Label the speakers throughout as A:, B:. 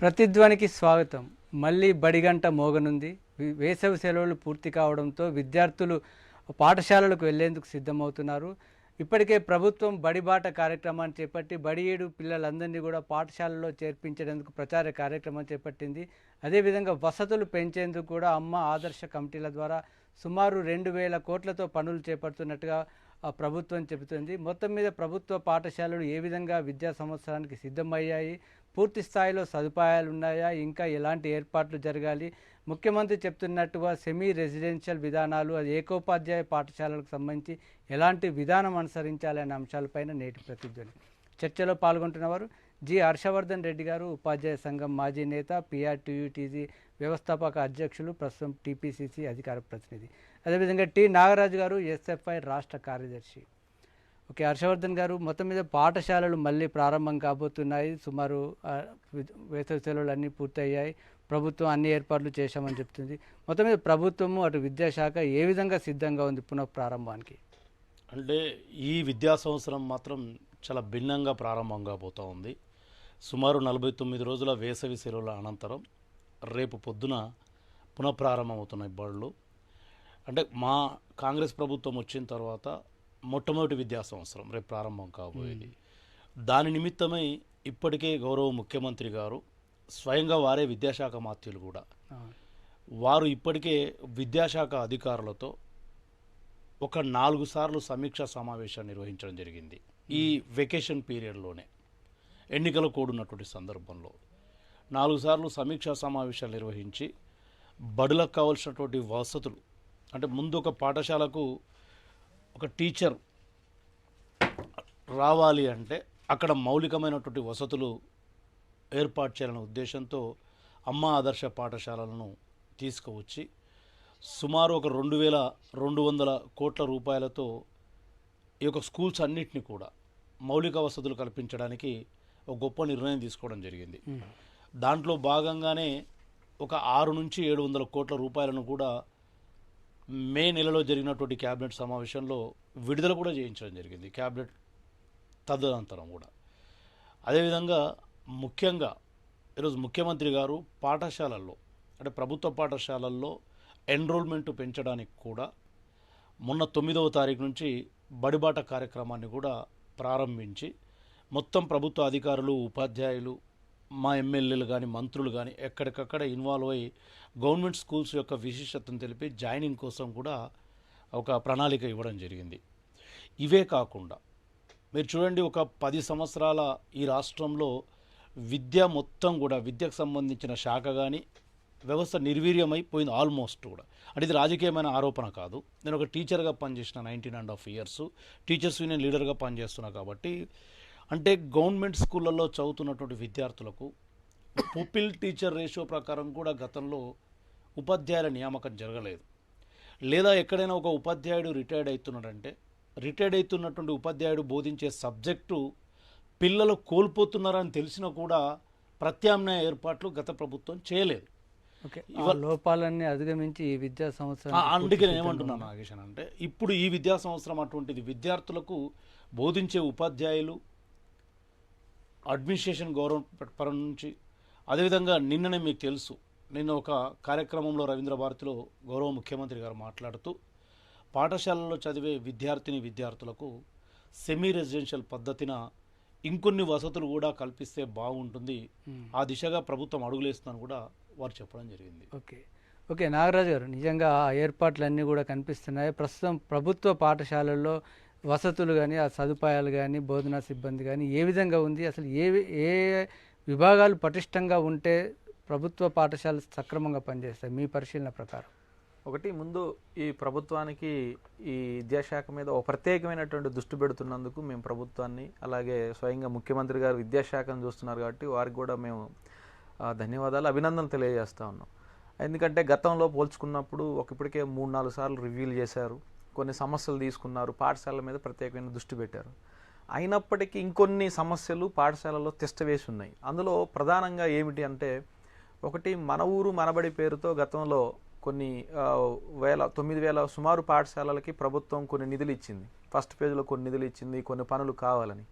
A: ప్రతిధ్వనికి స్వాగతం. మళ్ళీ బడిగంట మోగనుంది. వేసవి సెలవులు పూర్తి కావడంతో విద్యార్థులు పాఠశాలలకు వెళ్ళేందుకు సిద్ధమవుతున్నారు. ఇప్పటికే ప్రభుత్వం బడిబాట కార్యక్రమాన్ని చేపట్టి బడి ఏడు పిల్లలందరినీ కూడా పాఠశాలలో చేర్పించేందుకు ప్రచార కార్యక్రమం చేపట్టింది. అదేవిధంగా వసతులు పెంచేందుకు కూడా అమ్మ ఆదర్శ కమిటీల ద్వారా సుమారు రెండు వేల కోట్లతో పనులు చేపడుతున్నట్టుగా ఆ ప్రభుత్వం చెబుతుంది. మొత్తం మీద ప్రభుత్వ పాఠశాలలు ఏ విధంగా విద్యా సంవత్సరానికి సిద్ధమయ్యాయి? పూర్తి స్థాయిలో సదుపాయాలు ఉన్నాయా? ఇంకా ఎలాంటి ఏర్పాట్లు జరగాలి? ముఖ్యమంత్రి చెప్తున్నట్టుగా సెమీ రెసిడెన్షియల్ విధానాలు అది ఏకోపాధ్యాయ పాఠశాలలకు సంబంధించి ఎలాంటి విధానం అనుసరించాలనే అంశాలపైన నేటి ప్రతిధ్వని. చర్చలో పాల్గొంటున్నవారు జి. హర్షవర్ధన్ రెడ్డి గారు ఉపాధ్యాయ సంఘం మాజీ నేత పిఆర్టీయూటీజీ వ్యవస్థాపక అధ్యక్షులు ప్రస్తుతం టీపీసీసీ అధికార ప్రతినిధి. అదేవిధంగా టి. నాగరాజు గారు ఎస్ఎఫ్ఐ రాష్ట్ర కార్యదర్శి. ఓకే హర్షవర్ధన్ గారు మొత్తం మీద పాఠశాలలు మళ్ళీ ప్రారంభం కాబోతున్నాయి. సుమారు వేసవి సెలవులు అన్నీ పూర్తయ్యాయి. ప్రభుత్వం అన్ని ఏర్పాట్లు చేశామని చెప్తుంది. మొత్తం మీద ప్రభుత్వము అటు విద్యాశాఖ ఏ విధంగా సిద్ధంగా ఉంది పునః ప్రారంభానికి?
B: అంటే ఈ విద్యా సంవత్సరం మాత్రం చాలా భిన్నంగా ప్రారంభం కాబోతూ ఉంది. సుమారు నలభై తొమ్మిది రోజుల వేసవి సెలవుల అనంతరం రేపు పొద్దున పునఃప్రారంభమవుతున్నాయి బళ్ళు. అంటే మా కాంగ్రెస్ ప్రభుత్వం వచ్చిన తర్వాత మొట్టమొదటి విద్యా సంవత్సరం రేపు ప్రారంభం కాబోయేది. దాని నిమిత్తమై ఇప్పటికే గౌరవ ముఖ్యమంత్రి గారు స్వయంగా వారే విద్యాశాఖ మాత్యులు కూడా. వారు ఇప్పటికే విద్యాశాఖ అధికారులతో ఒక నాలుగు సార్లు సమీక్షా సమావేశాన్ని నిర్వహించడం జరిగింది. ఈ వెకేషన్ పీరియడ్లోనే ఎన్నికల కూడున్నటువంటి సందర్భంలో. నాలుగు సార్లు సమీక్షా సమావేశాలు నిర్వహించి బడులకు కావాల్సినటువంటి వసతులు అంటే ముందు ఒక పాఠశాలకు ఒక టీచర్ రావాలి అంటే అక్కడ మౌలికమైనటువంటి వసతులు ఏర్పాటు చేయాలనే ఉద్దేశంతో అమ్మ ఆదర్శ పాఠశాలలను తీసుకువచ్చి సుమారు ఒక రెండు వేల రెండు వందల కోట్ల రూపాయలతో ఈ యొక్క స్కూల్స్ అన్నిటిని కూడా మౌలిక వసతులు కల్పించడానికి ఒక గొప్ప నిర్ణయం తీసుకోవడం జరిగింది. దాంట్లో భాగంగానే ఒక ఆరు నుంచి ఏడు వందల కోట్ల రూపాయలను కూడా మే నెలలో జరిగినటువంటి క్యాబినెట్ సమావేశంలో విడుదల కూడా చేయించడం జరిగింది. క్యాబినెట్ తదనంతరం కూడా. అదేవిధంగా ముఖ్యంగా ఈరోజు ముఖ్యమంత్రి గారు పాఠశాలల్లో అంటే ప్రభుత్వ పాఠశాలల్లో ఎన్రోల్మెంట్ పెంచడానికి కూడా మొన్న తొమ్మిదవ తారీఖు నుంచి బడిబాట కార్యక్రమాన్ని కూడా ప్రారంభించి మొత్తం ప్రభుత్వ అధికారులు ఉపాధ్యాయులు మా ఎమ్మెల్యేలు కానీ మంత్రులు కానీ ఎక్కడికక్కడ ఇన్వాల్వ్ అయ్యి గవర్నమెంట్ స్కూల్స్ యొక్క విశిష్టతను తెలిపి జాయినింగ్ కోసం కూడా ఒక ప్రణాళిక ఇవ్వడం జరిగింది. ఇవే కాకుండా మీరు చూడండి ఒక పది సంవత్సరాల ఈ రాష్ట్రంలో విద్య మొత్తం కూడా విద్యకు సంబంధించిన శాఖ కానీ వ్యవస్థ నిర్వీర్యమైపోయింది ఆల్మోస్ట్ కూడా. అంటే ఇది రాజకీయమైన ఆరోపణ కాదు. నేను ఒక టీచర్గా పనిచేసిన nineteen and half years. Teachers union లీడర్గా పనిచేస్తున్నా కాబట్టి అంటే గవర్నమెంట్ స్కూళ్ళల్లో చదువుతున్నటువంటి విద్యార్థులకు పుపిల్ టీచర్ రేషియో ప్రకారం కూడా గతంలో ఉపాధ్యాయుల నియామకం జరగలేదు. లేదా ఎక్కడైనా ఒక ఉపాధ్యాయుడు రిటైర్డ్ అవుతున్నాడంటే రిటైర్డ్ అవుతున్నటువంటి ఉపాధ్యాయుడు బోధించే సబ్జెక్టు పిల్లలు కోల్పోతున్నారని తెలిసినా కూడా ప్రత్యామ్నాయ ఏర్పాట్లు గత ప్రభుత్వం చేయలేదు.
A: లోపాలన్నీ అధిగమించి ఈ విద్యా సంవత్సరం
B: అందుకే నేను ఏమంటున్నాను నాగేశ్ అని అంటే ఇప్పుడు ఈ విద్యా సంవత్సరం అటువంటిది విద్యార్థులకు బోధించే ఉపాధ్యాయులు అడ్మినిస్ట్రేషన్ గవర్నమెంట్ పరం నుంచి. అదేవిధంగా నిన్ననే మీకు తెలుసు నిన్న ఒక కార్యక్రమంలో రవీంద్ర భారతిలో గౌరవ ముఖ్యమంత్రి గారు మాట్లాడుతూ పాఠశాలలో చదివే విద్యార్థిని విద్యార్థులకు సెమీ రెసిడెన్షియల్ పద్ధతిన ఇంకొన్ని వసతులు కూడా కల్పిస్తే బాగుంటుంది.
A: ఉమ్.
B: ఆ దిశగా ప్రభుత్వం అడుగులేస్తుందని కూడా వారు చెప్పడం జరిగింది.
A: ఓకే. ఓకే నాగరాజు గారు నిజంగా ఆ ఏర్పాట్లన్నీ కూడా కనిపిస్తున్నాయి. ప్రస్తుతం ప్రభుత్వ పాఠశాలల్లో వసతులు కానీ ఆ సదుపాయాలు కానీ బోధనా సిబ్బంది కానీ ఏ విధంగా ఉంది? అసలు ఏ ఏ విభాగాలు పటిష్టంగా ఉంటే ప్రభుత్వ పాఠశాలలు సక్రమంగా పనిచేస్తాయి? మీ పరిశీలన ప్రకారం.
C: ఒకటి ముందు ఈ ప్రభుత్వానికి ఈ విద్యాశాఖ మీద ఒక ప్రత్యేకమైనటువంటి దృష్టి పెడుతున్నందుకు మేము ప్రభుత్వాన్ని అలాగే స్వయంగా ముఖ్యమంత్రి గారు విద్యాశాఖను చూస్తున్నారు కాబట్టి వారికి కూడా మేము ధన్యవాదాలు అభినందనలు తెలియజేస్తా ఉన్నాం. ఎందుకంటే గతంలో పోల్చుకున్నప్పుడు ఒక ఇప్పటికే మూడు నాలుగు సార్లు రివ్యూలు చేశారు. కొన్ని సమస్యలు తీసుకున్నారు పాఠశాలల మీద ప్రత్యేకమైన దృష్టి పెట్టారు. అయినప్పటికీ ఇంకొన్ని సమస్యలు పాఠశాలలో తిష్టవేసి ఉన్నాయి. అందులో ప్రధానంగా ఏమిటి అంటే ఒకటి మన ఊరు మనబడి పేరుతో గతంలో కొన్ని వేల తొమ్మిది వేల సుమారు పాఠశాలలకి ప్రభుత్వం కొన్ని నిధులు ఇచ్చింది. ఫస్ట్ పేజీలో కొన్ని నిధులు ఇచ్చింది కొన్ని పనులు కావాలని.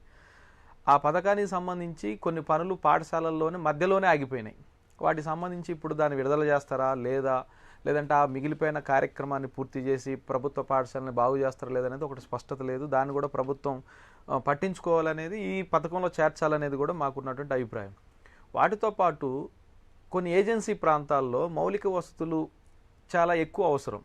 C: ఆ పథకానికి సంబంధించి కొన్ని పనులు పాఠశాలల్లోనే మధ్యలోనే ఆగిపోయినాయి. వాటికి సంబంధించి ఇప్పుడు దాన్ని విడుదల చేస్తారా లేదా లేదంటే ఆ మిగిలిపోయిన కార్యక్రమాన్ని పూర్తి చేసి ప్రభుత్వ పాఠశాలని బాగు చేస్తారా లేదనేది ఒకటి స్పష్టత లేదు. దాన్ని కూడా ప్రభుత్వం పట్టించుకోవాలనేది ఈ పథకంలో చేర్చాలనేది కూడా మాకున్నటువంటి అభిప్రాయం. వాటితో పాటు కొన్ని ఏజెన్సీ ప్రాంతాల్లో మౌలిక వసతులు చాలా ఎక్కువ అవసరం.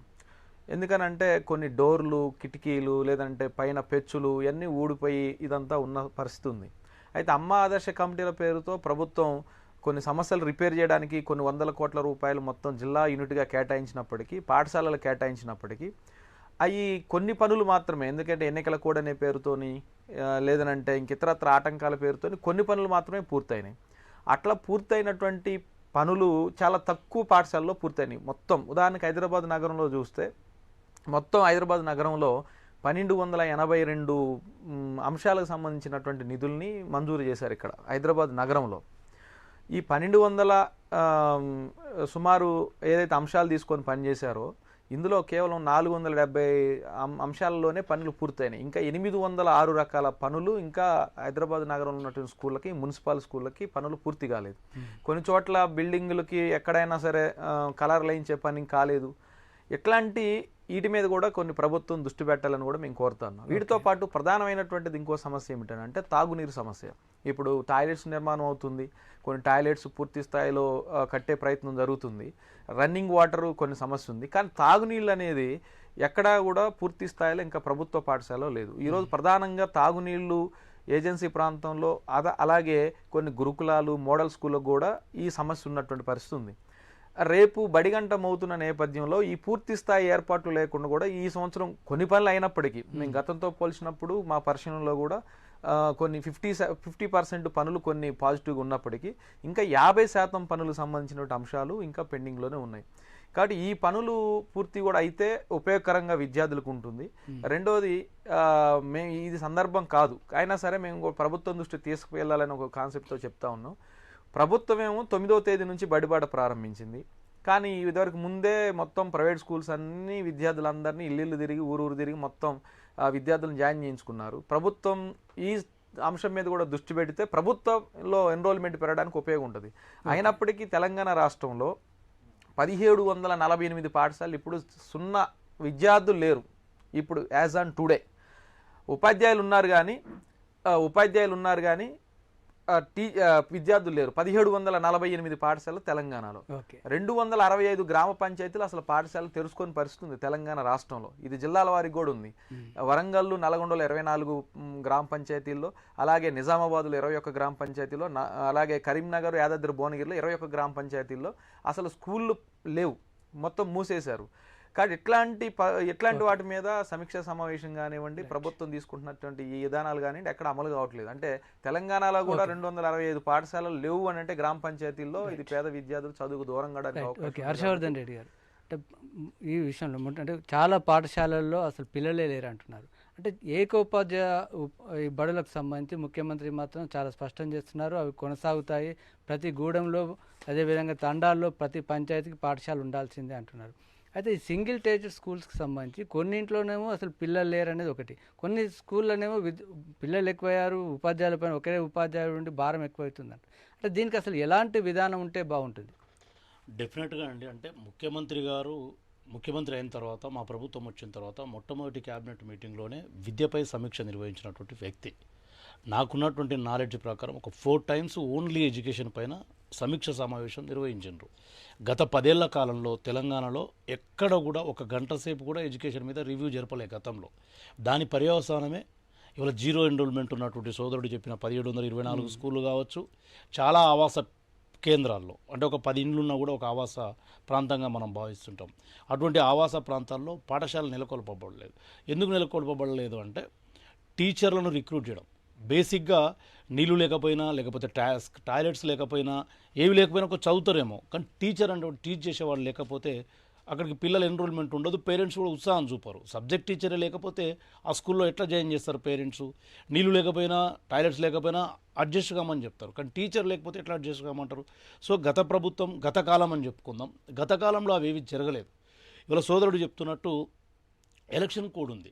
C: ఎందుకనంటే కొన్ని డోర్లు కిటికీలు లేదంటే పైన పెచ్చులు ఇవన్నీ ఊడిపోయి ఇదంతా ఉన్న పరిస్థితి ఉంది అయితే అమ్మ ఆదర్శ కమిటీల పేరుతో ప్రభుత్వం కొన్ని సమస్యలు రిపేర్ చేయడానికి కొన్ని వందల కోట్ల రూపాయలు మొత్తం జిల్లా యూనిట్గా కేటాయించినప్పటికీ పాఠశాలలు కేటాయించినప్పటికీ అవి కొన్ని పనులు మాత్రమే. ఎందుకంటే ఎన్నికల కోడ్ అనే పేరుతోని లేదనంటే ఇంకితరత్ర ఆటంకాల పేరుతోని కొన్ని పనులు మాత్రమే పూర్తయినాయి. అట్లా పూర్తయినటువంటి పనులు చాలా తక్కువ పాఠశాలలో పూర్తయినాయి. మొత్తం ఉదాహరణకు హైదరాబాద్ నగరంలో చూస్తే మొత్తం హైదరాబాద్ నగరంలో పన్నెండు వందల ఎనభై రెండు అంశాలకు సంబంధించినటువంటి నిధుల్ని మంజూరు చేశారు ఇక్కడ హైదరాబాద్ నగరంలో. ఈ పన్నెండు వందల సుమారు ఏదైతే అంశాలు తీసుకొని పనిచేశారో ఇందులో కేవలం నాలుగు వందల డెబ్బై అంశాలలోనే పనులు పూర్తయినాయి. ఇంకా ఎనిమిది వందల ఆరు రకాల పనులు ఇంకా హైదరాబాద్ నగరంలో ఉన్నటువంటి స్కూళ్ళకి మున్సిపల్ స్కూళ్ళకి పనులు పూర్తి కాలేదు. కొన్ని చోట్ల బిల్డింగులకి ఎక్కడైనా సరే కలర్ లైన్చే పని కాలేదు. ఇట్లాంటి వీటి మీద కూడా కొన్ని ప్రభుత్వం దృష్టి పెట్టాలని కూడా మేము కోరుతున్నాం వీటితో పాటు ప్రధానమైనటువంటిది ఇంకో సమస్య ఏమిటంటే తాగునీరు సమస్య. ఇప్పుడు టాయిలెట్స్ నిర్మాణం అవుతుంది కొన్ని టాయిలెట్స్ పూర్తి స్థాయిలో కట్టే ప్రయత్నం జరుగుతుంది రన్నింగ్ వాటర్ కొన్ని సమస్య ఉంది. కానీ తాగునీళ్ళు అనేది ఎక్కడా కూడా పూర్తి స్థాయిలో ఇంకా ప్రభుత్వ పాఠశాలలో లేదు. ఈరోజు ప్రధానంగా తాగునీళ్ళు ఏజెన్సీ ప్రాంతంలో అద అలాగే కొన్ని గురుకులాలు మోడల్ స్కూళ్ళకు కూడా ఈ సమస్య ఉన్నటువంటి పరిస్థితి ఉంది. రేపు బడిగంట మవుతున్న నేపథ్యంలో ఈ పూర్తి స్థాయి ఏర్పాట్లు లేకుండా కూడా ఈ సంవత్సరం కొన్ని పనులు అయినప్పటికీ మేము. గతంతో పోల్చినప్పుడు మా పరిశీలనలో కూడా కొన్ని ఫిఫ్టీ ఫిఫ్టీ పర్సెంట్ పనులు కొన్ని పాజిటివ్గా ఉన్నప్పటికీ ఇంకా యాభై శాతం పనులకు సంబంధించినటువంటి అంశాలు ఇంకా పెండింగ్లోనే ఉన్నాయి. కాబట్టి ఈ పనులు పూర్తి కూడా అయితే ఉపయోగకరంగా విద్యార్థులకు ఉంటుంది. రెండోది ఆ, మే ఇది సందర్భం కాదు. అయినా సరే మేము ప్రభుత్వం దృష్టి తీసుకువెళ్ళాలని ఒక కాన్సెప్ట్తో చెప్తా ఉన్నాం. ప్రభుత్వమేమో తొమ్మిదవ తేదీ నుంచి బడిబాట ప్రారంభించింది. కానీ ఇదివరకు ముందే మొత్తం ప్రైవేట్ స్కూల్స్ అన్ని విద్యార్థులందరినీ ఇల్లు తిరిగి ఊరు ఊరు తిరిగి మొత్తం విద్యార్థులను జాయిన్ చేయించుకున్నారు. ప్రభుత్వం ఈ అంశం మీద కూడా దృష్టి పెడితే ప్రభుత్వంలో ఎన్రోల్మెంట్ పెరగడానికి ఉపయోగం ఉంటుంది అయినప్పటికీ తెలంగాణ రాష్ట్రంలో పదిహేడు వందల నలభై ఎనిమిది పాఠశాలలు ఇప్పుడు సున్నా విద్యార్థులు లేరు. ఇప్పుడు యాజ్ ఆన్ టుడే. ఉపాధ్యాయులు ఉన్నారు కానీ ఉపాధ్యాయులు ఉన్నారు కానీ టీ విద్యార్థులు లేరు. పదిహేడు వందల నలభై ఎనిమిది పాఠశాలలు తెలంగాణలో. రెండు వందల అరవై ఐదు గ్రామ పంచాయతీలు అసలు పాఠశాలలు తెరుచుకొని పరిస్థితి ఉంది తెలంగాణ రాష్ట్రంలో. ఇది జిల్లాల వారికి కూడా ఉంది. వరంగల్ నల్గొండలో ఇరవై నాలుగు గ్రామ పంచాయతీల్లో అలాగే నిజామాబాద్లో ఇరవై ఒక్క గ్రామ పంచాయతీలో అలాగే కరీంనగర్ యాదాద్రి భువనగిరిలో ఇరవై ఒక్క గ్రామ పంచాయతీల్లో అసలు స్కూళ్ళు లేవు. మొత్తం మూసేశారు. కాబట్టి ఇట్లాంటి ఇట్లాంటి వాటి మీద సమీక్ష సమావేశం కానివ్వండి ప్రభుత్వం తీసుకుంటున్నటువంటి ఈ విధానాలు కానివ్వండి ఎక్కడ అమలు కావట్లేదు. అంటే తెలంగాణలో కూడా రెండు వందల అరవై ఐదు పాఠశాలలు లేవు అని అంటే గ్రామ పంచాయతీల్లో ఇది పేద విద్యార్థులు చదువుకు దూరం కావడానికి
A: హర్షవర్ధన్ రెడ్డి గారు. అంటే ఈ విషయంలో అంటే చాలా పాఠశాలల్లో అసలు పిల్లలే లేరు అంటున్నారు. అంటే ఏకోపాధ్యాయ బడులకు సంబంధించి ముఖ్యమంత్రి మాత్రం చాలా స్పష్టం చేస్తున్నారు. అవి కొనసాగుతాయి. ప్రతి గూడెంలో అదేవిధంగా తండాల్లో ప్రతి పంచాయతీకి పాఠశాల ఉండాల్సిందే అంటున్నారు. అయితే ఈ సింగిల్ టేజర్ స్కూల్స్కి సంబంధించి కొన్నింట్లోనేమో అసలు పిల్లలు లేరు అనేది ఒకటి. కొన్ని స్కూళ్ళనేమో విద్ పిల్లలు ఎక్కువయ్యారు ఉపాధ్యాయుల పైన ఒకే ఉపాధ్యాయుడు ఉండి భారం ఎక్కువవుతుందంట అంటే దీనికి అసలు ఎలాంటి విధానం ఉంటే బాగుంటుంది?
B: డెఫినెట్గా అండి. అంటే ముఖ్యమంత్రి గారు ముఖ్యమంత్రి అయిన తర్వాత మా ప్రభుత్వం వచ్చిన తర్వాత మొట్టమొదటి క్యాబినెట్ మీటింగ్లోనే విద్యపై సమీక్ష నిర్వహించినటువంటి వ్యక్తి. నాకున్నటువంటి నాలెడ్జ్ ప్రకారం ఒక ఫోర్ టైమ్స్ ఓన్లీ ఎడ్యుకేషన్ పైన సమీక్ష సమావేశం నిర్వహించారు గత పదేళ్ళ కాలంలో తెలంగాణలో ఎక్కడ కూడా ఒక గంట సేపు కూడా ఎడ్యుకేషన్ మీద రివ్యూ జరపలే గతంలో. దాని పర్యవసానమే ఇవాళ జీరో ఎన్రోల్మెంట్ ఉన్నటువంటి సోదరుడు చెప్పిన పదిహేడు వందల ఇరవై నాలుగు స్కూళ్ళు కావచ్చు చాలా ఆవాస కేంద్రాల్లో. అంటే ఒక పది ఇండ్లున్నా కూడా ఒక ఆవాస ప్రాంతంగా మనం భావిస్తుంటాం. అటువంటి ఆవాస ప్రాంతాల్లో పాఠశాలలు నెలకొల్పబడలేదు. ఎందుకు నెలకొల్పబడలేదు అంటే టీచర్లను రిక్రూట్ చేయడం. బేసిక్గా నీళ్ళు లేకపోయినా లేకపోతే టాస్క్ టాయిలెట్స్ లేకపోయినా ఏవి లేకపోయినా ఒక చదువుతారేమో. కానీ టీచర్ అంటే టీచ్ చేసేవాళ్ళు లేకపోతే అక్కడికి పిల్లల ఎన్రోల్మెంట్ ఉండదు పేరెంట్స్ కూడా ఉత్సాహం చూపరు. సబ్జెక్ట్ టీచరే లేకపోతే ఆ స్కూల్లో ఎట్లా జాయిన్ చేస్తారు పేరెంట్స్? నీళ్ళు లేకపోయినా టాయిలెట్స్ లేకపోయినా అడ్జస్ట్ కామని చెప్తారు. కానీ టీచర్ లేకపోతే ఎట్లా అడ్జస్ట్ కామంటారు? సో గత ప్రభుత్వం గత కాలం అని చెప్పుకుందాం. గత కాలంలో అవి ఏవి జరగలేదు. ఇవాళ సోదరుడు చెప్తున్నట్టు ఎలక్షన్ కోడ్ ఉంది.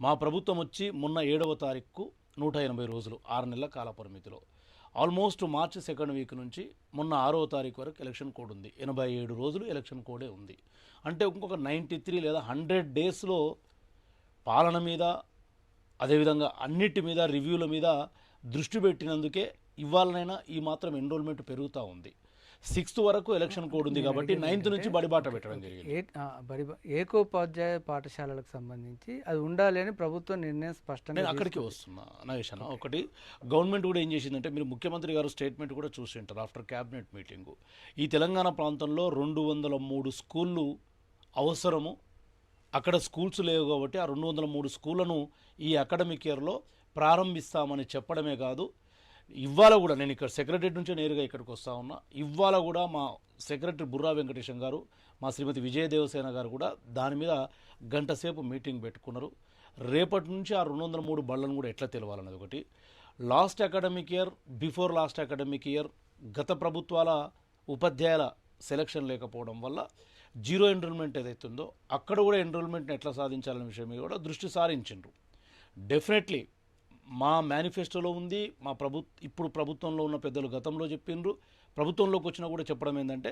B: మా ప్రభుత్వం వచ్చి మొన్న ఏడవ తారీఖు నూట ఎనభై రోజులు ఆరు నెలల కాల పరిమితిలో. ఆల్మోస్ట్ మార్చి సెకండ్ వీక్ నుంచి మొన్న ఆరో తారీఖు వరకు ఎలక్షన్ కోడ్ ఉంది. ఎనభై ఏడు రోజులు ఎలక్షన్ కోడే ఉంది. అంటే ఇంకొక నైంటీ త్రీ లేదా హండ్రెడ్ డేస్లో పాలన మీద అదేవిధంగా అన్నిటి మీద రివ్యూల మీద దృష్టి పెట్టినందుకే ఇవాళనైనా ఈ మాత్రం ఎన్రోల్మెంట్ పెరుగుతూ ఉంది. సిక్స్త్ వరకు ఎలక్షన్ కోడ్ ఉంది కాబట్టి నైన్త్ నుంచి బడిబాట పెట్టడం జరిగింది.
A: బడి ఏకోపాధ్యాయ పాఠశాలలకు సంబంధించి అది ఉండాలి అని ప్రభుత్వం నిర్ణయం స్పష్టంగా
B: అక్కడికి వస్తున్నా నాగేష్ అన్న. ఒకటి గవర్నమెంట్ కూడా ఏం చేసిందంటే మీరు ముఖ్యమంత్రి గారు స్టేట్మెంట్ కూడా చూసి ఉంటారు ఆఫ్టర్ క్యాబినెట్ మీటింగు ఈ తెలంగాణ ప్రాంతంలో రెండు వందల మూడు స్కూళ్ళు అవసరము. అక్కడ స్కూల్స్ లేవు కాబట్టి ఆ రెండు వందల మూడు స్కూళ్ళను ఈ అకాడమిక్ ఇయర్లో ప్రారంభిస్తామని చెప్పడమే కాదు ఇవాళ కూడా నేను ఇక్కడ సెక్రటరీ నుంచి నేరుగా ఇక్కడికి వస్తా ఉన్నా. ఇవాళ కూడా మా సెక్రటరీ బుర్రా వెంకటేశం గారు మా శ్రీమతి విజయ దేవసేన గారు కూడా దాని మీద గంట సేపు మీటింగ్ పెట్టుకున్నారు. రేపటి నుంచి ఆ రెండు వందల మూడు బళ్ళను కూడా ఎట్లా తెలవాలన్నది ఒకటి. Last academic year before last academic year గత ప్రభుత్వాల ఉపాధ్యాయుల సెలక్షన్ లేకపోవడం వల్ల జీరో ఎన్రోల్మెంట్ ఏదైతుందో అక్కడ కూడా ఎన్రోల్మెంట్ని ఎట్లా సాధించాలనే విషయం మీద కూడా దృష్టి సారించిండ్రు. డెఫినెట్లీ మా మేనిఫెస్టోలో ఉంది మా ప్రభు ఇప్పుడు ప్రభుత్వంలో ఉన్న పెద్దలు గతంలో చెప్పిండ్రు. ప్రభుత్వంలోకి వచ్చినా కూడా చెప్పడం ఏంటంటే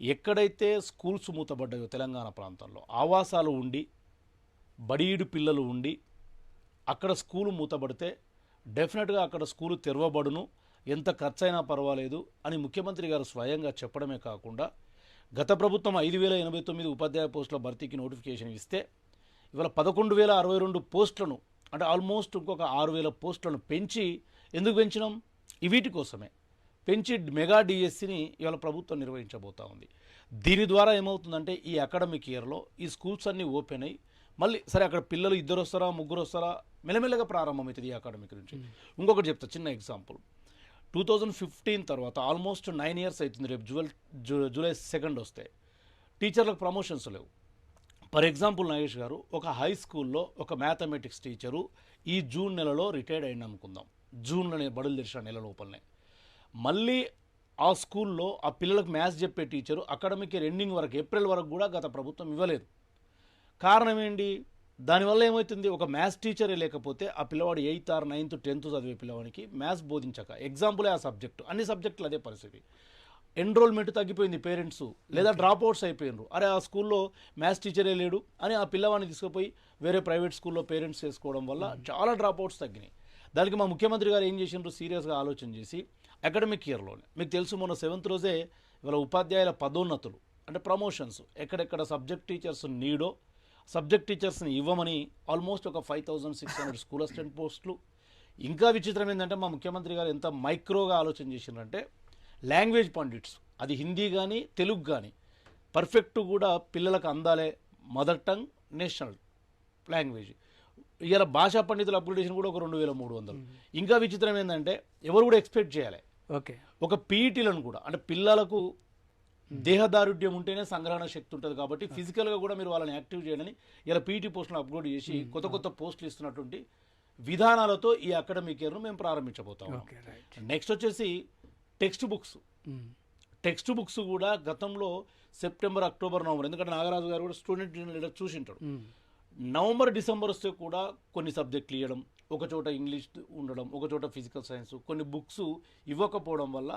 B: ఎక్కడైతే స్కూల్స్ మూతబడ్డాయో తెలంగాణ ప్రాంతంలో ఆవాసాలు ఉండి బడీడు పిల్లలు ఉండి అక్కడ స్కూలు మూతబడితే డెఫినెట్గా అక్కడ స్కూలు తెరవబడును ఎంత ఖర్చైనా పర్వాలేదు అని ముఖ్యమంత్రి గారు స్వయంగా చెప్పడమే కాకుండా గత ప్రభుత్వం ఐదు వేల ఎనభై తొమ్మిది ఉపాధ్యాయ పోస్టుల భర్తీకి నోటిఫికేషన్ ఇస్తే ఇవాళ పదకొండు వేల అరవై రెండు పోస్టులను అంటే ఆల్మోస్ట్ ఇంకొక ఆరు వేల పోస్టులను పెంచి ఎందుకు పెంచినాం? వీటి కోసమే. పెంచి మెగా డిఎస్సిని ఇవాళ ప్రభుత్వం నిర్వహించబోతా ఉంది. దీని ద్వారా ఏమవుతుందంటే ఈ అకాడమిక్ ఇయర్లో ఈ స్కూల్స్ అన్నీ ఓపెన్ అయ్యి మళ్ళీ సరే అక్కడ పిల్లలు ఇద్దరు వస్తారా ముగ్గురు వస్తారా? మెల్లమెల్లగా ప్రారంభమవుతుంది ఈ అకాడమిక్ నుంచి. ఇంకొకటి చెప్తా చిన్న ఎగ్జాంపుల్. టూ థౌజండ్ ఫిఫ్టీన్ తర్వాత ఆల్మోస్ట్ నైన్ ఇయర్స్ అవుతుంది. రేపు జువెల్ జూ- జూలై సెకండ్ వస్తే. టీచర్లకు ప్రమోషన్స్ లేవు. ఫర్ ఎగ్జాంపుల్ నాగేష్ గారు ఒక హై స్కూల్లో ఒక మ్యాథమెటిక్స్ టీచరు ఈ జూన్ నెలలో రిటైర్డ్ అయింది అనుకుందాం జూన్లోనే బడులు తెరిచిన నెల లోపలనే. మళ్ళీ ఆ స్కూల్లో ఆ పిల్లలకు మ్యాథ్స్ చెప్పే టీచరు అకాడమిక్ ఇయర్ ఎండింగ్ వరకు ఏప్రిల్ వరకు కూడా గత ప్రభుత్వం ఇవ్వలేదు. కారణం ఏంటి? దానివల్ల ఏమవుతుంది? ఒక మ్యాథ్స్ టీచరే లేకపోతే ఆ పిల్లవాడు ఎయిత్ ఆర్ నైన్త్ టెన్త్ చదివే పిల్లవాడికి మ్యాథ్స్ బోధించక. ఎగ్జాంపులే ఆ సబ్జెక్టు. అన్ని సబ్జెక్టులు అదే పరిస్థితి. ఎన్రోల్మెంట్ తగ్గిపోయింది పేరెంట్స్ లేదా డ్రాప్ అవుట్స్ అయిపోయినరు అరే ఆ స్కూల్లో మ్యాథ్స్ టీచరే లేడు అని ఆ పిల్లవాడిని తీసుకుపోయి వేరే ప్రైవేట్ స్కూల్లో పేరెంట్స్ చేసుకోవడం వల్ల చాలా డ్రాప్ అవుట్స్ తగ్గినాయి. దానికి మా ముఖ్యమంత్రి గారు ఏం చేసిండ్రు? సీరియస్గా ఆలోచన చేసి అకాడమిక్ ఇయర్లోనే మీకు తెలుసు మొన్న సెవెంత్ రోజే ఇవాళ ఉపాధ్యాయుల పదోన్నతులు అంటే ప్రమోషన్స్ ఎక్కడెక్కడ సబ్జెక్ట్ టీచర్స్ నీడో సబ్జెక్ట్ టీచర్స్ని ఇవ్వమని ఆల్మోస్ట్ ఒక five thousand six hundred school assistant పోస్టులు ఇంకా విచిత్రం ఏంటంటే మా ముఖ్యమంత్రి గారు ఎంత మైక్రోగా ఆలోచన చేసిండ్రంటే లాంగ్వేజ్ పండిట్స్ అది హిందీ కానీ తెలుగు కానీ పర్ఫెక్ట్ కూడా పిల్లలకు అందాలే మదర్ టంగ్ నేషనల్ లాంగ్వేజ్. ఇవాళ భాషా పండితుల అప్గ్రేడేషన్ కూడా ఒక రెండు వేల మూడు వందలు. ఇంకా విచిత్రం ఏంటంటే ఎవరు కూడా ఎక్స్పెక్ట్ చేయాలి.
A: ఓకే.
B: ఒక పీఈటీలను కూడా అంటే పిల్లలకు దేహదారుఢ్యం ఉంటేనే సంగ్రహణ శక్తి ఉంటుంది కాబట్టి ఫిజికల్గా కూడా మీరు వాళ్ళని యాక్టివ్ చేయడని ఇలా పీఈటీ పోస్టులను అప్లోడ్ చేసి కొత్త కొత్త పోస్టులు ఇస్తున్నటువంటి విధానాలతో ఈ అకాడమిక్ ఇయర్ను మేము ప్రారంభించబోతాం నెక్స్ట్ వచ్చేసి టెక్స్ట్ బుక్స్. టెక్స్ట్ బుక్స్ కూడా గతంలో సెప్టెంబర్ అక్టోబర్ నవంబర్. ఎందుకంటే నాగరాజు గారు కూడా స్టూడెంట్ లీడర్ చూసింటాడు. నవంబర్ డిసెంబర్ వస్తే కూడా కొన్ని సబ్జెక్టులు ఇవ్వడం ఒక చోట ఇంగ్లీష్ ఉండడం ఒక చోట ఫిజికల్ సైన్స్ కొన్ని బుక్స్ ఇవ్వకపోవడం వల్ల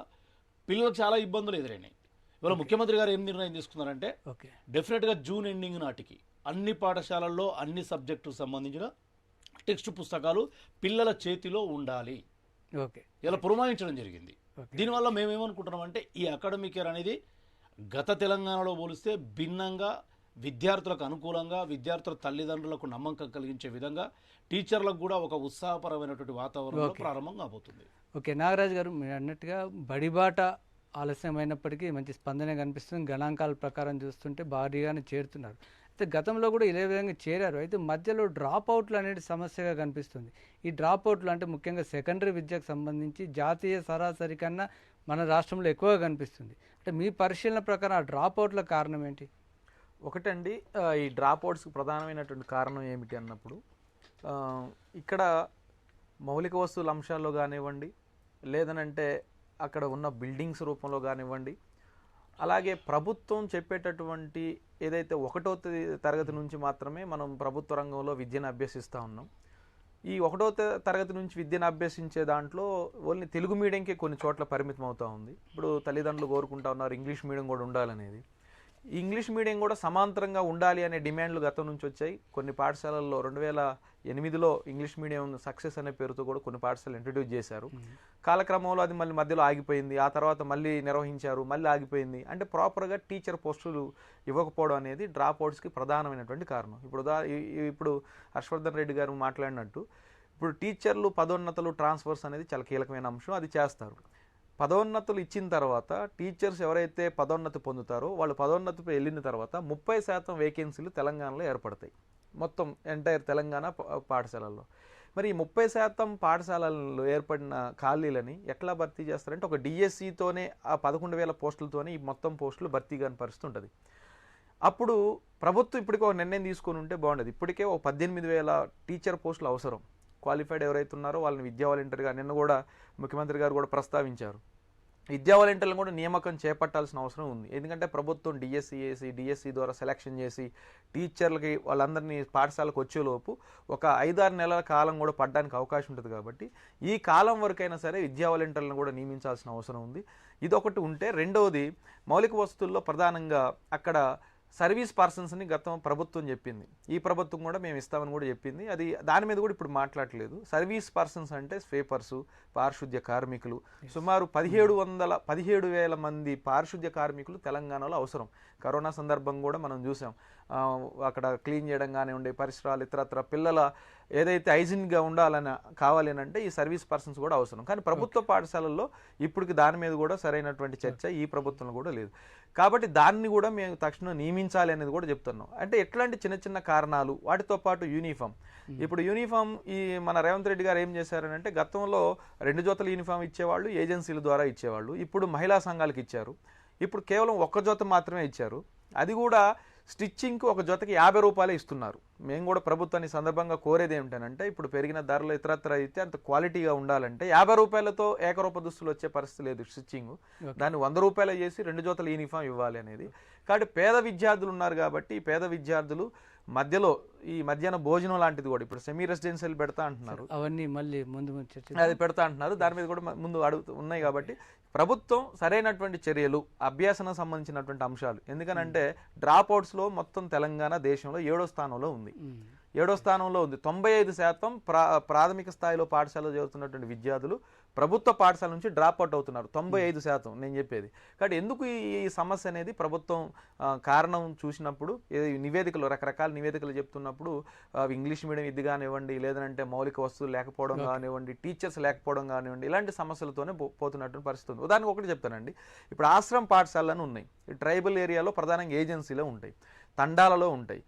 B: పిల్లలకు చాలా ఇబ్బందులు ఎదురైనాయి. ఇవాళ ముఖ్యమంత్రి గారు ఏం నిర్ణయం తీసుకున్నారంటే
A: ఓకే.
B: డెఫినెట్గా జూన్ ఎండింగ్ నాటికి అన్ని పాఠశాలల్లో అన్ని సబ్జెక్టుకు సంబంధించిన టెక్స్ట్ పుస్తకాలు పిల్లల చేతిలో ఉండాలి.
A: ఓకే.
B: ఇలా పురమాయించడం జరిగింది. దీనివల్ల మేము ఏమనుకుంటున్నామంటే ఈ అకాడమిక్ ఇయర్ అనేది గత తెలంగాణలో పోలిస్తే భిన్నంగా విద్యార్థులకు అనుకూలంగా విద్యార్థుల తల్లిదండ్రులకు నమ్మకం కలిగించే విధంగా టీచర్లకు కూడా ఒక ఉత్సాహపరమైనటువంటి వాతావరణంలో ప్రారంభం కాబోతుంది.
A: ఓకే నాగరాజు గారు మీరు అన్నట్టుగా బడిబాట ఆలస్యమైనప్పటికీ మంచి స్పందన కనిపిస్తుంది. గణాంకాల ప్రకారం చూస్తుంటే భారీగానే చేరుతున్నారు. అయితే గతంలో కూడా ఇదే విధంగా చేరారు. అయితే మధ్యలో డ్రాప్ అవుట్లు అనేది సమస్యగా కనిపిస్తుంది. ఈ డ్రాప్ అవుట్లు అంటే ముఖ్యంగా సెకండరీ విద్యకు సంబంధించి జాతీయ సరాసరి కన్నా మన రాష్ట్రంలో ఎక్కువగా కనిపిస్తుంది. అంటే మీ పరిశీలన ప్రకారం ఆ డ్రాప్ అవుట్ల కారణం ఏంటి?
C: ఒకటండి ఈ డ్రాప్ అవుట్స్కి ప్రధానమైనటువంటి కారణం ఏమిటి అన్నప్పుడు ఇక్కడ మౌలిక వస్తువుల అంశాల్లో కానివ్వండి లేదనంటే అక్కడ ఉన్న బిల్డింగ్స్ రూపంలో కానివ్వండి అలాగే ప్రభుత్వం చెప్పేటటువంటి ఏదైతే ఒకటో తరగతి నుంచి మాత్రమే మనం ప్రభుత్వ రంగంలో విద్యను అభ్యసిస్తూ ఉన్నాం. ఈ ఒకటో త- తరగతి నుంచి విద్యను అభ్యసించే దాంట్లో ఓన్లీ తెలుగు మీడియంకే కొన్ని చోట్ల పరిమితం అవుతూ ఉంది. ఇప్పుడు తల్లిదండ్రులు కోరుకుంటా ఉన్నారు ఇంగ్లీష్ మీడియం కూడా ఉండాలనేది. ఇంగ్లీష్ మీడియం కూడా సమాంతరంగా ఉండాలి అనే డిమాండ్లు గతం నుంచి వచ్చాయి. కొన్ని పాఠశాలల్లో రెండు వేల ఎనిమిదిలో ఇంగ్లీష్ మీడియం సక్సెస్ అనే పేరుతో కూడా కొన్ని పాఠశాలలు ఇంట్రడ్యూస్ చేశారు. కాలక్రమంలో అది మళ్ళీ మధ్యలో ఆగిపోయింది. ఆ తర్వాత మళ్ళీ నిర్వహించారు మళ్ళీ ఆగిపోయింది. అంటే ప్రాపర్గా టీచర్ పోస్టులు ఇవ్వకపోవడం అనేది డ్రాప్ అవుట్స్కి ప్రధానమైనటువంటి కారణం. ఇప్పుడు ఉదా ఇప్పుడు హర్షవర్ధన్ రెడ్డి గారు మాట్లాడినట్టు ఇప్పుడు టీచర్లు పదోన్నతులు ట్రాన్స్ఫర్స్ అనేది చాలా కీలకమైన అంశం. అది చేస్తారు. పదోన్నతులు ఇచ్చిన తర్వాత టీచర్స్ ఎవరైతే పదోన్నతి పొందుతారో వాళ్ళు పదోన్నతిపై వెళ్ళిన తర్వాత ముప్పై శాతం వేకెన్సీలు తెలంగాణలో ఏర్పడతాయి. మొత్తం ఎంటైర్ తెలంగాణ పాఠశాలల్లో. మరి ఈ ముప్పై శాతం పాఠశాలల్లో ఏర్పడిన ఖాళీలని ఎట్లా భర్తీ చేస్తారంటే ఒక డిఎస్సితోనే ఆ పదకొండు వేల పోస్టులతోనే ఈ మొత్తం పోస్టులు భర్తీ కాని పరిస్థితి ఉంటుంది. అప్పుడు ప్రభుత్వం ఇప్పటికే ఒక నిర్ణయం తీసుకొని ఉంటే బాగుండేది. ఇప్పటికే ఒక పద్దెనిమిది వేల టీచర్ పోస్టులు అవసరం. క్వాలిఫైడ్ ఎవరైతే ఉన్నారో వాళ్ళని విద్యా వాలంటీర్గా నిన్న కూడా ముఖ్యమంత్రి గారు కూడా ప్రస్తావించారు. విద్యా వాలంటీర్లను కూడా నియామకం చేపట్టాల్సిన అవసరం ఉంది. ఎందుకంటే ప్రభుత్వం డిఎస్సి డిఎస్సి ద్వారా సెలెక్షన్ చేసి టీచర్లకి వాళ్ళందరినీ పాఠశాలకు వచ్చేలోపు ఒక ఐదారు నెలల కాలం కూడా పడడానికి అవకాశం ఉంటుంది కాబట్టి ఈ కాలం వరకైనా సరే విద్యా వాలంటీర్లను కూడా నియమించాల్సిన అవసరం ఉంది. ఇదొకటి ఉంటే రెండవది మౌలిక వసతుల్లో ప్రధానంగా అక్కడ సర్వీస్ పర్సన్స్ని గతం ప్రభుత్వం చెప్పింది. ఈ ప్రభుత్వం కూడా మేము ఇస్తామని కూడా చెప్పింది. అది దాని మీద కూడా ఇప్పుడు మాట్లాడలేదు. సర్వీస్ పర్సన్స్ అంటే స్వీపర్సు పారిశుద్ధ్య కార్మికులు. సుమారు పదిహేడు వందల పదిహేడు వేల మంది పారిశుద్ధ్య కార్మికులు తెలంగాణలో అవసరం. కరోనా సందర్భం కూడా మనం చూసాం. అక్కడ క్లీన్ చేయడం కానివ్వండి పరిసరాలు ఇతరత్ర పిల్లల ఏదైతే హైజీన్గా ఉండాలని కావాలి అని అంటే ఈ సర్వీస్ పర్సన్స్ కూడా అవసరం. కానీ ప్రభుత్వ పాఠశాలల్లో ఇప్పటికి దాని మీద కూడా సరైనటువంటి చర్చ ఈ ప్రభుత్వంలో కూడా లేదు. కాబట్టి దాన్ని కూడా మేము తక్షణం నియమించాలి అనేది కూడా చెప్తున్నాం. అంటే ఎట్లాంటి చిన్న చిన్న కారణాలు వాటితో పాటు యూనిఫామ్. ఇప్పుడు యూనిఫామ్ ఈ మన రేవంత్ రెడ్డి గారు ఏం చేశారనంటే గతంలో రెండు జోతల యూనిఫామ్ ఇచ్చేవాళ్ళు ఏజెన్సీల ద్వారా ఇచ్చేవాళ్ళు. ఇప్పుడు మహిళా సంఘాలకు ఇచ్చారు. ఇప్పుడు కేవలం ఒక్క జోత మాత్రమే ఇచ్చారు. అది కూడా స్టిచ్చింగ్కి ఒక జతకి యాభై రూపాయలే ఇస్తున్నారు. మేము కూడా ప్రభుత్వాన్ని సందర్భంగా కోరేది ఏమిటనంటే ఇప్పుడు పెరిగిన ధరలు ఇతరత్ర అయితే అంత క్వాలిటీగా ఉండాలంటే యాభై రూపాయలతో ఏకరూప దుస్తులు వచ్చే పరిస్థితి లేదు స్టిచ్చింగ్. దాన్ని వంద రూపాయలు చేసి రెండు జోతల యూనిఫామ్ ఇవ్వాలి అనేది. కాబట్టి పేద విద్యార్థులు ఉన్నారు కాబట్టి ఈ పేద విద్యార్థులు మధ్యలో ఈ మధ్యాహ్న భోజనం లాంటిది కూడా ఇప్పుడు సెమీ రెసిడెన్షియల్ పెడతా అంటున్నారు.
A: అవన్నీ మళ్ళీ ముందు
C: అది పెడతా అంటున్నారు. దాని మీద కూడా ముందు అడుగుతూ ఉన్నాయి కాబట్టి ప్రభుత్వం సరైనటువంటి చర్యలు అభ్యాసన సంబంధించినటువంటి అంశాలు. ఎందుకనంటే డ్రాప్ అవుట్స్లో మొత్తం తెలంగాణ దేశంలో ఏడో స్థానంలో ఉంది.
A: ఉమ్.
C: ఏడో స్థానంలో ఉంది. తొంభై ఐదు శాతం ప్రా ప్రాథమిక స్థాయిలో పాఠశాలలో చదువుతున్నటువంటి విద్యార్థులు ప్రభుత్వ పాఠశాల నుంచి డ్రాప్ అవుట్ అవుతున్నారు. తొంభై ఐదు శాతం నేను చెప్పేది. కాబట్టి ఎందుకు ఈ సమస్య అనేది ప్రభుత్వం కారణం చూసినప్పుడు నివేదికలు రకరకాల నివేదికలు చెప్తున్నప్పుడు ఇంగ్లీష్ మీడియం ఇది కానివ్వండి లేదంటే మౌలిక వస్తువులు లేకపోవడం కానివ్వండి టీచర్స్ లేకపోవడం కానివ్వండి ఇలాంటి సమస్యలతోనే పోతున్నటువంటి పరిస్థితి ఉంది ఉదాహరణకు ఒకటి చెప్తానండి. ఇప్పుడు ఆశ్రమ పాఠశాలలు ఉన్నాయి. ట్రైబల్ ఏరియాలో ప్రధానంగా ఏజెన్సీలో ఉంటాయి. తండాలలో ఉంటాయి.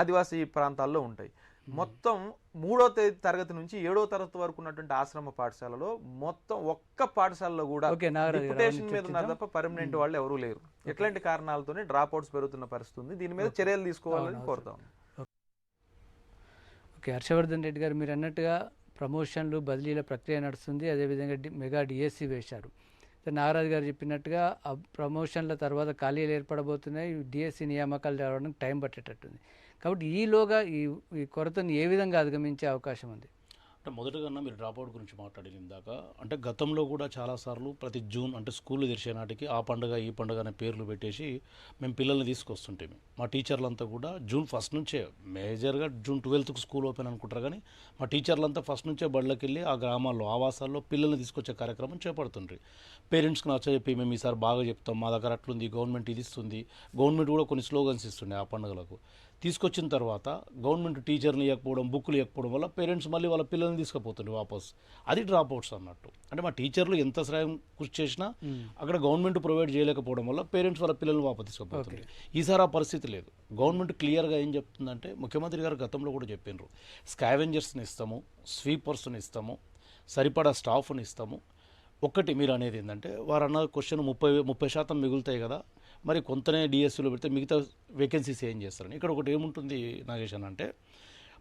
C: ఆదివాసీ ప్రాంతాల్లో ఉంటాయి. మొత్తం మూడో తేదీ తరగతి నుంచి ఏడో తరగతి వరకు ఉన్నటువంటి ఆశ్రమ పాఠశాలలో మొత్తం ఒక్క పాఠశాలలో కూడా
A: అవన్నీ
C: మీద ఉన్నారు తప్ప పర్మనెంట్ వాళ్ళు ఎవరూ లేరు. ఎట్లాంటి కారణాలతోనే డ్రాప్ అవుట్స్ పెరుగుతున్న పరిస్థితి ఉంది. దీని మీద చర్యలు తీసుకోవాలని కోరుతాం
A: ఓకే. హర్షవర్ధన్ రెడ్డి గారు మీరు అన్నట్టుగా ప్రమోషన్లు బదిలీల ప్రక్రియ నడుస్తుంది. అదేవిధంగా మెగా డిఎస్సి వేశారు. నాగరాజు గారు చెప్పినట్టుగా ఆ ప్రమోషన్ల తర్వాత ఖాళీలు ఏర్పడబోతున్నాయి. డిఎస్సి నియామకాలు రావడానికి టైం పట్టేటట్టుంది. కాబట్టి ఈలోగా ఈ ఈ కొరతను ఏ విధంగా అధిగమించే అవకాశం ఉంది?
B: అంటే మొదటగా మీరు డ్రాప్ అవుట్ గురించి మాట్లాడిన ఇందాక. అంటే గతంలో కూడా చాలాసార్లు ప్రతి జూన్ అంటే స్కూల్ తెరిచే నాటికి ఆ పండుగ ఈ పండుగ అనే పేర్లు పెట్టేసి మేము పిల్లల్ని తీసుకొస్తుంటే మా టీచర్లంతా కూడా జూన్ ఫస్ట్ నుంచే మేజర్గా జూన్ ట్వెల్త్కి స్కూల్ ఓపెన్ అనుకుంటారు కానీ మా టీచర్లంతా ఫస్ట్ నుంచే బళ్ళకి వెళ్ళి ఆ గ్రామాల్లో ఆవాసాల్లో పిల్లల్ని తీసుకొచ్చే కార్యక్రమం చేపడుతుండ్రి. పేరెంట్స్కి నచ్చజెప్పి మేము ఈసారి బాగా చెప్తాం మా దగ్గర అట్లుంది గవర్నమెంట్ ఇది ఇస్తుంది గవర్నమెంట్ కూడా కొన్ని స్లోగన్స్ ఇస్తుండే ఆ పండుగలకు. తీసుకొచ్చిన తర్వాత గవర్నమెంట్ టీచర్ని ఇవ్వకపోవడం బుక్కులు ఇవ్వకపోవడం వల్ల పేరెంట్స్ మళ్ళీ వాళ్ళ పిల్లల్ని తీసుకుపోతుండే వాపస్. అది డ్రాప్ అవుట్స్ అన్నట్టు. అంటే మా టీచర్లు ఎంత శ్రయం కృషి చేసినా అక్కడ గవర్నమెంట్ ప్రొవైడ్ చేయలేకపోవడం వల్ల పేరెంట్స్ వాళ్ళ పిల్లల్ని వాపస్ తీసుకుపోతుంది ఈసారి ఆ పరిస్థితి లేదు. గవర్నమెంట్ క్లియర్గా ఏం చెప్తుందంటే ముఖ్యమంత్రి గారు గతంలో కూడా చెప్పిండ్రు స్కావెంజర్స్ని ఇస్తాము స్వీపర్స్ని ఇస్తాము సరిపడా స్టాఫ్ని ఇస్తాము. ఒక్కటి మీరు అనేది ఏంటంటే వారు అన్న క్వశ్చన్ ముప్పై ముప్పై శాతం మిగులుతాయి కదా మరి కొంతనే డిఎస్సీలో పెడితే మిగతా వేకెన్సీస్ ఏం చేస్తారని. ఇక్కడ ఒకటి ఏముంటుంది నాగేష్ అని అంటే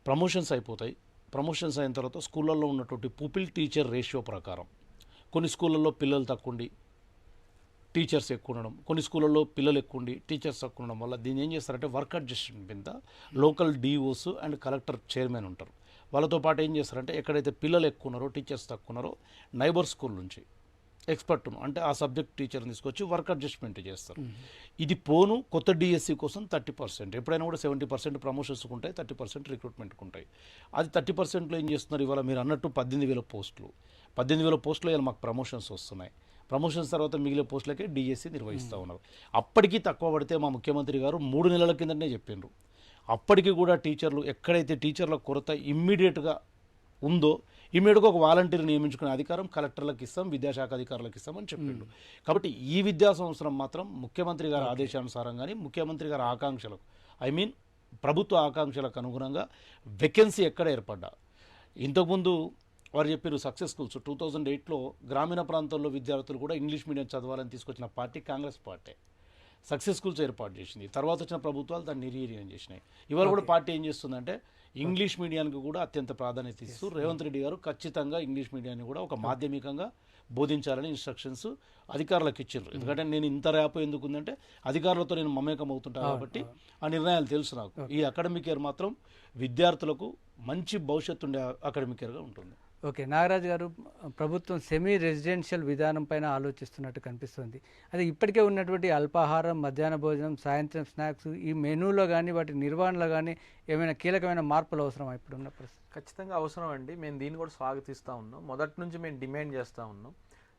B: ప్రమోషన్స్ అయిపోతాయి. ప్రమోషన్స్ అయిన తర్వాత స్కూళ్ళల్లో ఉన్నటువంటి పుపిల్ టీచర్ రేషియో ప్రకారం కొన్ని స్కూళ్ళల్లో పిల్లలు తక్కువ ఉండి టీచర్స్ ఎక్కువ ఉండడం. కొన్ని స్కూళ్ళల్లో పిల్లలు ఎక్కువ ఉండి టీచర్స్ తక్కువ ఉండడం వల్ల దీన్ని ఏం చేస్తారంటే వర్క్ అడ్జస్ట్మెంట్ కింద local DOs and collector chairman ఉంటారు. వాళ్ళతో పాటు ఏం చేస్తారంటే ఎక్కడైతే పిల్లలు ఎక్కువ ఉన్నారో టీచర్స్ తక్కువ ఉన్నారో నైబర్ స్కూల్ నుంచి ఎక్స్పర్ట్ను అంటే ఆ సబ్జెక్ట్ టీచర్ని తీసుకొచ్చి వర్క్ అడ్జస్ట్మెంట్ చేస్తారు. ఇది పోను కొత్త డిఎస్సి కోసం థర్టీ పర్సెంట్. ఎప్పుడైనా కూడా సెవెంటీ పర్సెంట్ ప్రమోషన్స్కి ఉంటాయి థర్టీ పర్సెంట్ రిక్రూట్మెంట్కి ఉంటాయి అది థర్టీ పర్సెంట్లో ఏం చేస్తున్నారు? ఇవాళ మీరు అన్నట్టు పద్దెనిమిది వేల పోస్టులు. పద్దెనిమిది వేల పోస్టులు ఇవాళ మాకు ప్రమోషన్స్ వస్తున్నాయి. ప్రమోషన్స్ తర్వాత మిగిలిన పోస్టులకే డిఎస్సి నిర్వహిస్తూ ఉన్నారు. అప్పటికీ తక్కువ పడితే మా ముఖ్యమంత్రి గారు మూడు నెలల కిందనే చెప్పిండ్రు. అప్పటికి కూడా టీచర్లు ఎక్కడైతే టీచర్ల కొరత ఇమ్మీడియట్గా ఉందో ఇమ్మీడియట్గా ఒక వాలంటీర్ నియమించుకునే అధికారం కలెక్టర్లకు ఇస్తాం విద్యాశాఖ అధికారులకు ఇస్తామని చెప్పిండు. కాబట్టి ఈ విద్యా సంవత్సరం మాత్రం ముఖ్యమంత్రి గారి ఆదేశానుసారం కానీ ముఖ్యమంత్రి గారి ఆకాంక్షలకు ఐ మీన్ ప్రభుత్వ ఆకాంక్షలకు అనుగుణంగా వెకెన్సీ ఎక్కడ ఏర్పడ్డా? ఇంతకుముందు వారు చెప్పారు సక్సెస్ స్కూల్స్ టూ థౌజండ్ ఎయిట్లో గ్రామీణ ప్రాంతాల్లో విద్యార్థులు కూడా ఇంగ్లీష్ మీడియం చదవాలని తీసుకొచ్చిన party Congress party. Success schools ఏర్పాటు చేసింది. తర్వాత వచ్చిన ప్రభుత్వాలు దాన్ని నిర్వీర్యం చేసినాయి. ఇవాళ కూడా పార్టీ ఏం చేస్తుందంటే ఇంగ్లీష్ మీడియానికి కూడా అత్యంత ప్రాధాన్యత ఇస్తూ రేవంత్ రెడ్డి గారు ఖచ్చితంగా ఇంగ్లీష్ మీడియాన్ని కూడా ఒక మాధ్యమికంగా బోధించాలని ఇన్స్ట్రక్షన్స్ అధికారులకు ఇచ్చారు ఎందుకంటే నేను ఇంత ర్యాప్ ఎందుకు ఉందంటే అధికారులతో నేను మమేకం అవుతుంటాను కాబట్టి ఆ నిర్ణయాలు తెలుసు నాకు. ఈ అకాడమిక్ ఇయర్ మాత్రం విద్యార్థులకు మంచి భవిష్యత్తు ఉండే అకాడమిక్ ఇయర్గా ఉంటుంది.
A: ఓకే. నాగరాజు గారు ప్రభుత్వం సెమీ రెసిడెన్షియల్ విధానం పైన ఆలోచిస్తున్నట్టు కనిపిస్తుంది. అదే ఇప్పటికే ఉన్నటువంటి అల్పాహారం మధ్యాహ్న భోజనం సాయంత్రం స్నాక్స్ ఈ మెనూలో కానీ వాటి నిర్వహణలో కానీ ఏమైనా కీలకమైన మార్పులు అవసరం ఇప్పుడున్న పరిస్థితి?
C: ఖచ్చితంగా అవసరం అండి. మేము దీన్ని కూడా స్వాగతిస్తూ ఉన్నాం. మొదటి నుంచి మేము డిమాండ్ చేస్తూ ఉన్నాం.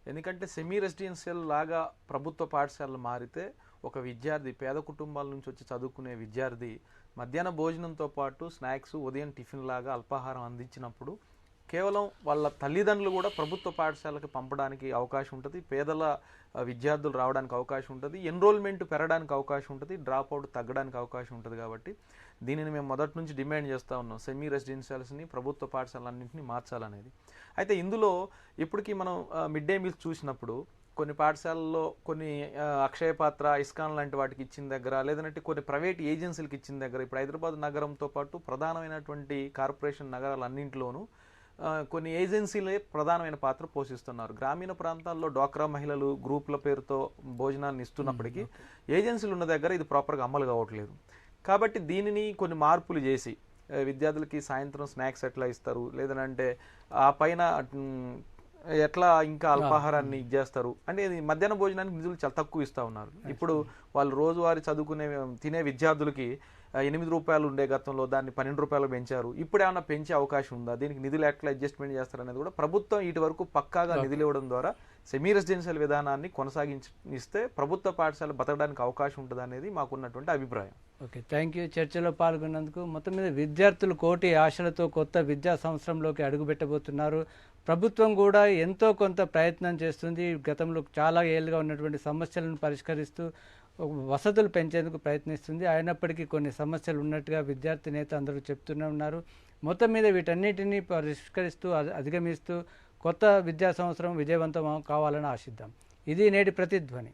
C: ఎందుకంటే సెమీ రెసిడెన్షియల్ లాగా ప్రభుత్వ పాఠశాలలు మారితే ఒక విద్యార్థి పేద కుటుంబాల నుంచి వచ్చి చదువుకునే విద్యార్థి మధ్యాహ్న భోజనంతో పాటు స్నాక్స్ ఉదయం టిఫిన్ లాగా అల్పాహారం అందించినప్పుడు కేవలం వాళ్ళ తల్లిదండ్రులు కూడా ప్రభుత్వ పాఠశాలకు పంపడానికి అవకాశం ఉంటుంది. పేదల విద్యార్థులు రావడానికి అవకాశం ఉంటుంది. ఎన్రోల్మెంట్ పెరగడానికి అవకాశం ఉంటుంది. డ్రాప్ అవుట్ తగ్గడానికి అవకాశం ఉంటుంది కాబట్టి దీనిని మేము మొదటి నుంచి డిమాండ్ చేస్తూ ఉన్నాం. సెమీ రెసిడెన్షియల్స్ని ప్రభుత్వ పాఠశాలన్నింటినీ మార్చాలనేది. అయితే ఇందులో ఇప్పటికీ మనం మిడ్ డే మీల్స్ చూసినప్పుడు కొన్ని పాఠశాలల్లో కొన్ని అక్షయపాత్ర ఇస్కాన్ లాంటి వాటికి ఇచ్చిన దగ్గర లేదంటే కొన్ని ప్రైవేట్ ఏజెన్సీలకు ఇచ్చిన దగ్గర ఇప్పుడు హైదరాబాద్ నగరంతో పాటు ప్రధానమైనటువంటి కార్పొరేషన్ నగరాలన్నింటిలోనూ కొన్ని ఏజెన్సీలే ప్రధానమైన పాత్ర పోషిస్తున్నారు. గ్రామీణ ప్రాంతాల్లో డ్వాక్రా మహిళలు గ్రూపుల పేరుతో భోజనాన్ని ఇస్తున్నప్పటికీ ఏజెన్సీలు ఉన్న దగ్గర ఇది ప్రాపర్గా అమలు కావట్లేదు. కాబట్టి దీనిని కొన్ని మార్పులు చేసి విద్యార్థులకి సాయంత్రం స్నాక్స్ ఎట్లా ఇస్తారు? లేదంటే ఆ పైన ఎట్లా ఇంకా అల్పాహారాన్ని ఇచ్చేస్తారు? అంటే ఇది మధ్యాహ్న భోజనానికి నిధులు చాలా తక్కువ ఇస్తా ఉన్నారు. ఇప్పుడు వాళ్ళు రోజువారీ చదువుకునే తినే విద్యార్థులకి ఎనిమిది రూపాయలు ఉండే గతంలో దాన్ని పన్నెండు రూపాయలు పెంచారు. ఇప్పుడు ఏమైనా పెంచే అవకాశం ఉందా? దీనికి నిధులు ఎట్లా అడ్జస్ట్మెంట్ చేస్తారనేది కూడా ప్రభుత్వం ఇటు వరకు పక్కాగా నిధులు ఇవ్వడం ద్వారా సెమీ రెసిడెన్షియల్ విధానాన్ని కొనసాగించి ఇస్తే ప్రభుత్వ పాఠశాల బతకడానికి అవకాశం ఉంటుంది అనేది మాకున్నటువంటి అభిప్రాయం.
A: ఓకే. థ్యాంక్ యూ చర్చలో పాల్గొన్నందుకు మొత్తం మీద విద్యార్థులు కోటి ఆశలతో కొత్త విద్యా సంవత్సరంలోకి అడుగుపెట్టబోతున్నారు. ప్రభుత్వం కూడా ఎంతో కొంత ప్రయత్నం చేస్తుంది. గతంలో చాలా ఏళ్ళుగా ఉన్నటువంటి సమస్యలను పరిష్కరిస్తూ వసతులు పెంచేందుకు ప్రయత్నిస్తుంది. అయినప్పటికీ కొన్ని సమస్యలు ఉన్నట్టుగా విద్యార్థి నేత అందరూ చెప్తూనే ఉన్నారు. మొత్తం మీద వీటన్నిటిని పరిష్కరిస్తూ అధిగమిస్తూ కొత్త విద్యా సంవత్సరం విజయవంతం కావాలని ఆశిద్దాం. ఇది నేటి ప్రతిధ్వని